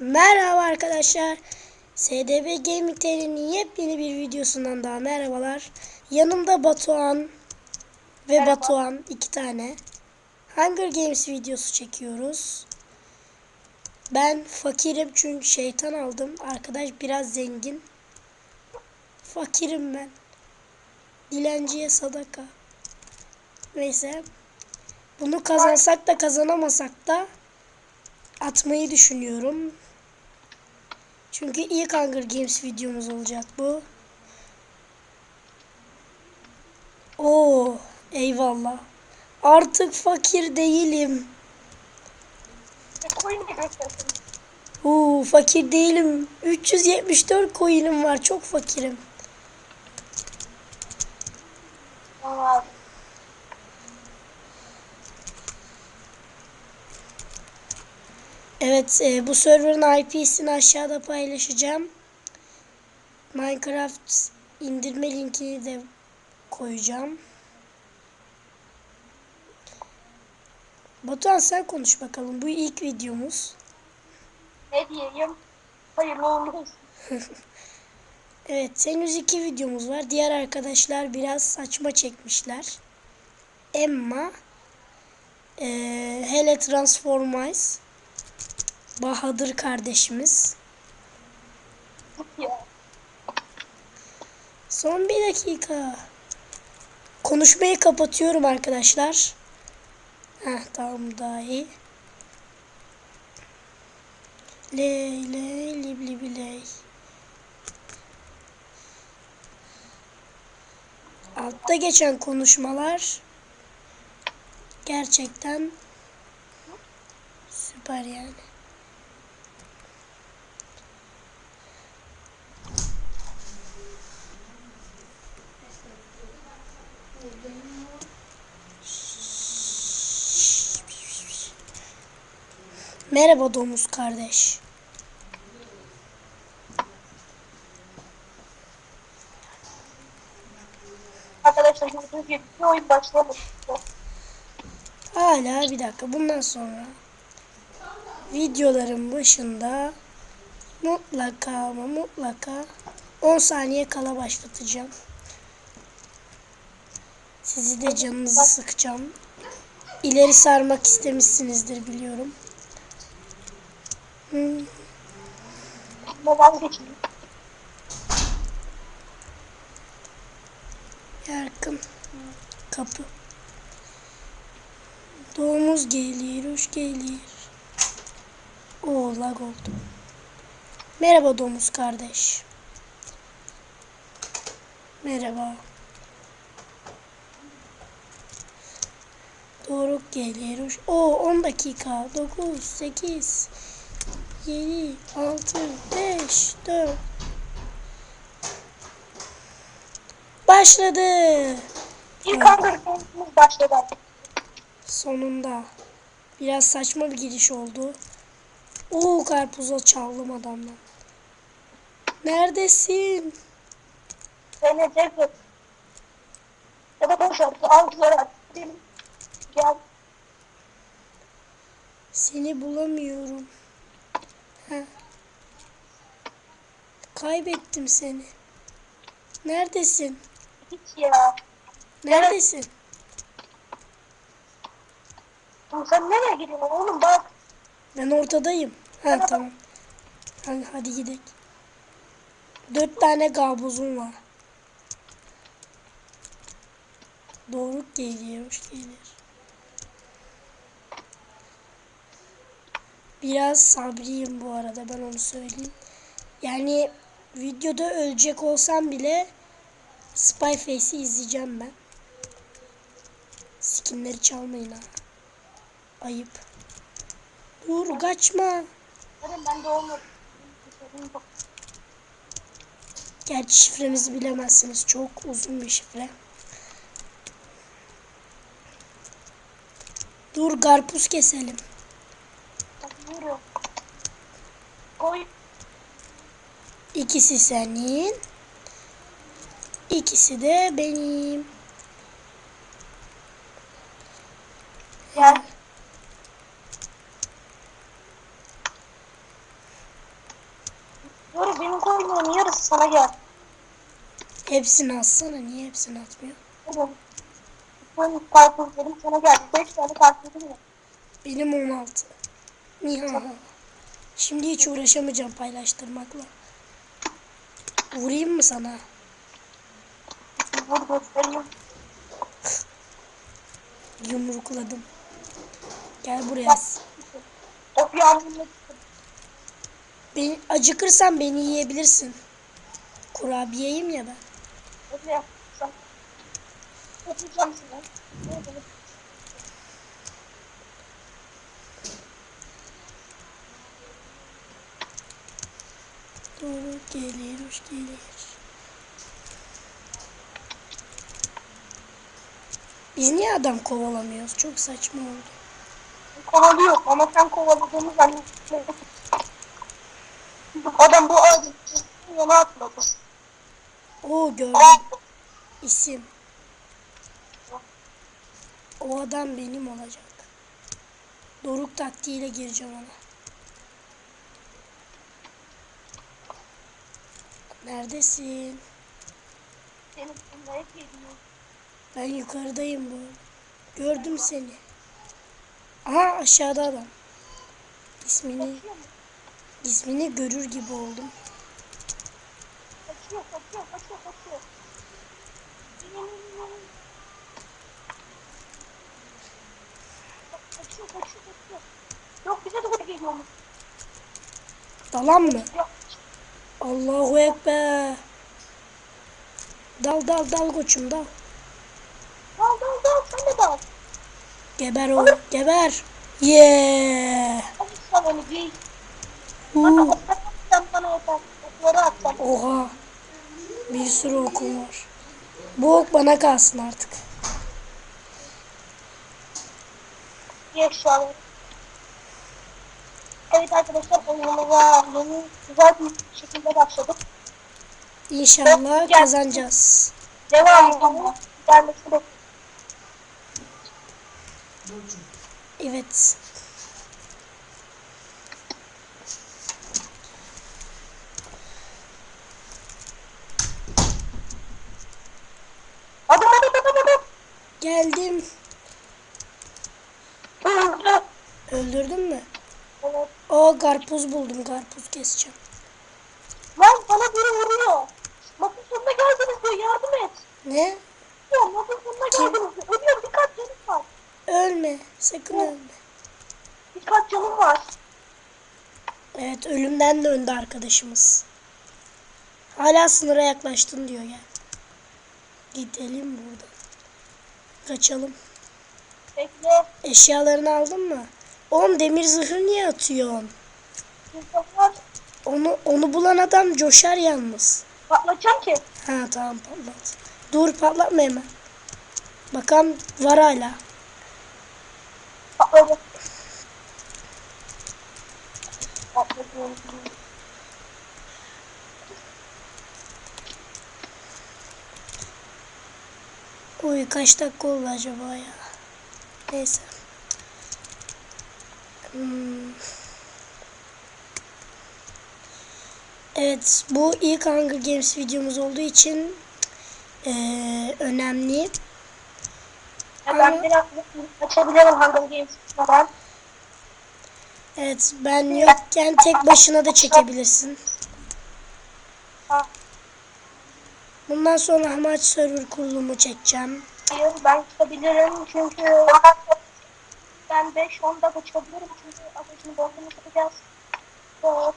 Merhaba arkadaşlar. SDB Gaming TR'nin yepyeni bir videosundan daha merhabalar. Yanımda Batuhan ve Merhaba. Batuhan iki tane. Hunger Games videosu çekiyoruz. Ben fakirim çünkü şeytan aldım. Arkadaş biraz zengin. Fakirim ben. Dilenciye sadaka. Neyse. Bunu kazansak da kazanamasak da atmayı düşünüyorum. Çünkü ilk Hunger Games videomuz olacak bu. Oo, eyvallah. Artık fakir değilim. Oo, fakir değilim. 374 coin'im var. Çok fakirim. Aa, Evet, e, bu server'ın IP'sini aşağıda paylaşacağım. Minecraft indirme linkini de koyacağım. Batuhan sen konuş bakalım. Bu ilk videomuz. ne diyeyim? Hayırlı olsun. Evet, henüz iki videomuz var. Diğer arkadaşlar biraz saçma çekmişler. Emma, e, hele Transformice, Bahadır kardeşimiz. Son bir dakika. Konuşmayı kapatıyorum arkadaşlar. Heh tamam daha iyi. Ley ley libli ley. Altta geçen konuşmalar gerçekten süper yani. Merhaba domuz kardeş. Arkadaşlar gördüğünüz gibi bir oyun başlamadı. Hala bir dakika bundan sonra videoların başında mutlaka ama mutlaka 10 saniye kala başlatacağım. Sizi de canınızı sıkacağım. İleri sarmak istemişsinizdir biliyorum. Neden geçeyim? yakın kapı. Domuz gelir, hoş gelir. Oo oldu. Merhaba domuz kardeş. Merhaba. Doruk gelir. Oo 10 dakika. 9, 8, 7, 6, 5, 4. Başladı. İlk Games'imiz başladı. Sonunda. Biraz saçma bir giriş oldu. Oo karpuza çaldım adamdan. Neredesin? Cevdet. Ya da boş ver. Altıları atayım. Gel. Seni bulamıyorum. Heh. Kaybettim seni. Neredesin? Hiç ya. Neredesin? Oğlum sen nereye gidiyorsun oğlum bak. Ben ortadayım. Ha tamam. Hadi, hadi gidelim. Dört tane kabuzum var. Doruk geliyor, hoş gelir. Biraz sabriyim bu arada ben onu söyleyeyim. Yani videoda ölecek olsam bile Spy Face'i izleyeceğim ben. Skinleri çalmayın ha. Ayıp. Dur kaçma. Dedim ben de olmadı. Gerçi şifremizi bilemezsiniz. Çok uzun bir şifre. Dur karpuz keselim. Koy. İkisi senin. İkisi de benim. Gel. Yoru benim koyduğumun yarısı sana gel. Hepsini atsana. Niye hepsini atmıyor? Oğlum. Bütün karpuzlarım sana geldi. 5 tane karpuzum var. Benim 16. Niha. Şimdi hiç uğraşamayacağım paylaştırmakla. Vurayım mı sana? Vur göstereyim. Yumrukladım. Gel buraya. Of yağmurla Beni, acıkırsan beni yiyebilirsin. Kurabiyeyim ya ben. Öyle yapsam. Yapacağım sana. Doğru gelir, gelir. Biz niye adam kovalamıyoruz? Çok saçma oldu. Kovalıyor ama sen kovaladığını zannediyorsun. Adam bu ağacın yana atladı. Oo gördüm. İsim. O adam benim olacak. Doruk taktiğiyle gireceğim ona. Neredesin? Üstünde hep geliyor. Ben yukarıdayım bu. Gördüm seni. Aha aşağıda adam. İsmini ismini görür gibi oldum. Kaçıyor, kaçıyor, kaçıyor, kaçıyor. Kaçıyor, kaçıyor, kaçıyor. Yok bize doğru geliyor mu? Dalan mı? Yok. Allahu Ekber. Dal dal dal koçum dal. Dal dal dal sen de dal. Geber o geber. Yeah. Atsan. Oha. Bir sürü okum var. Bu ok bana kalsın artık. Diye şu an. Evet arkadaşlar yeni güzel bir şekilde başladık. İnşallah kazanacağız. Devam edelim. Gelmesi de Evet. Karpuz buldum. Karpuz keseceğim. Lan bana biri vuruyor. Mapın sonuna geldiniz diyor yardım et. Ne? Diyor mapın sonuna geldiniz diyor. Ölüyorum birkaç canım var. Ölme. Sakın ölme. Birkaç canım var. Evet ölümden döndü arkadaşımız. Hala sınıra yaklaştın diyor ya. Gidelim buradan. Kaçalım. Bekle. Eşyalarını aldın mı? Oğlum demir zırhı niye atıyorsun? Onu onu bulan adam coşar yalnız. Patlatacağım ki. Ha tamam patlat. Dur patlatma hemen. Bakalım var hala. Patladı. Uy kaç dakika oldu acaba ya? Neyse. Hmm. Evet bu ilk Hunger Games videomuz olduğu için eee, önemli. Ya Ama- ben biraz açabilirim Hunger Games falan. Evet ben yokken tek başına da çekebilirsin. Bundan sonra Hamaç server kurulumu çekeceğim. Hayır ben çıkabilirim çünkü ben 5-10 dakika çıkabilirim çünkü ateşini doldurmuş yapacağız. Hop,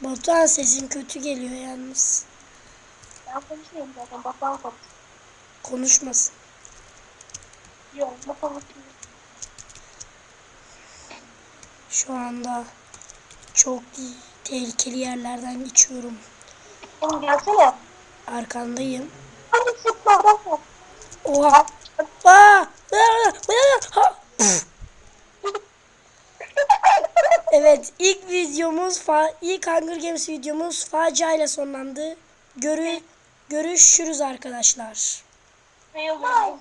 Batuhan sesin kötü geliyor yalnız. Ben konuşmuyorum zaten ben konuşuyorum. Konuşmasın. Yok konuşuyorum. Şu anda çok tehlikeli yerlerden geçiyorum. Oğlum gelsene. Arkandayım. Hadi sıkma bak. Oha. Aa! Aa! Aa! Evet ilk videomuz ilk Hunger Games videomuz facia ile sonlandı. Görü görüşürüz arkadaşlar. Ne oluyor?